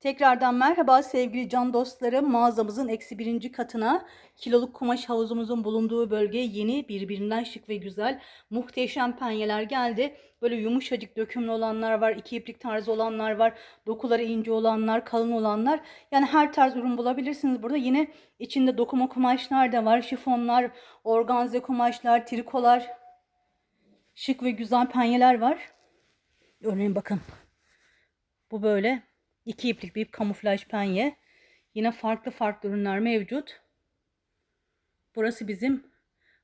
Tekrardan merhaba sevgili can dostlarım. Mağazamızın eksi birinci katına kiloluk kumaş havuzumuzun bulunduğu bölgeye yeni birbirinden şık ve güzel muhteşem penyeler geldi. Böyle yumuşacık dökümlü olanlar var, iki iplik tarzı olanlar var, dokuları ince olanlar, kalın olanlar. Yani her tarz ürün bulabilirsiniz burada. Yine içinde dokuma kumaşlar da var, şifonlar, organze kumaşlar, trikolar, şık ve güzel penyeler var. Örneğin bakın. Bu böyle iki iplik bir kamuflaj penye. Yine farklı farklı ürünler mevcut. Burası bizim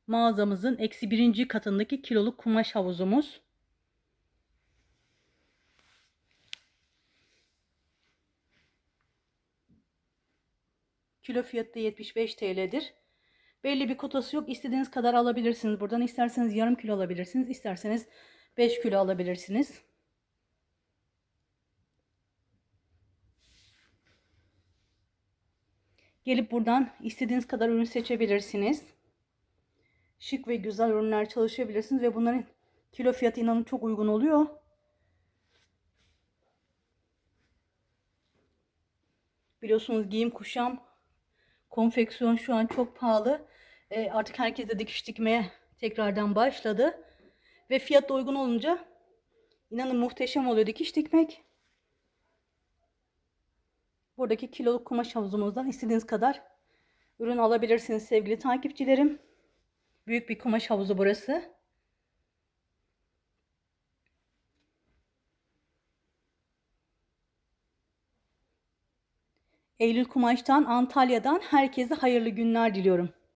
mağazamızın eksi birinci katındaki kiloluk kumaş havuzumuz. Kilo fiyatı da 75 TL'dir. Belli bir kotası yok. İstediğiniz kadar alabilirsiniz buradan. İsterseniz yarım kilo alabilirsiniz. İsterseniz 5 kilo alabilirsiniz. Gelip buradan istediğiniz kadar ürün seçebilirsiniz. Şık ve güzel ürünler çalışabilirsiniz ve bunların kilo fiyatı inanın çok uygun oluyor. Biliyorsunuz giyim kuşam konfeksiyon şu an çok pahalı. E, artık herkes de dikiş dikmeye tekrardan başladı. Ve fiyat da uygun olunca inanın muhteşem oluyor dikiş dikmek. Buradaki kiloluk kumaş havuzumuzdan istediğiniz kadar ürün alabilirsiniz sevgili takipçilerim. Büyük bir kumaş havuzu burası. Eylül Kumaş'tan Antalya'dan herkese hayırlı günler diliyorum.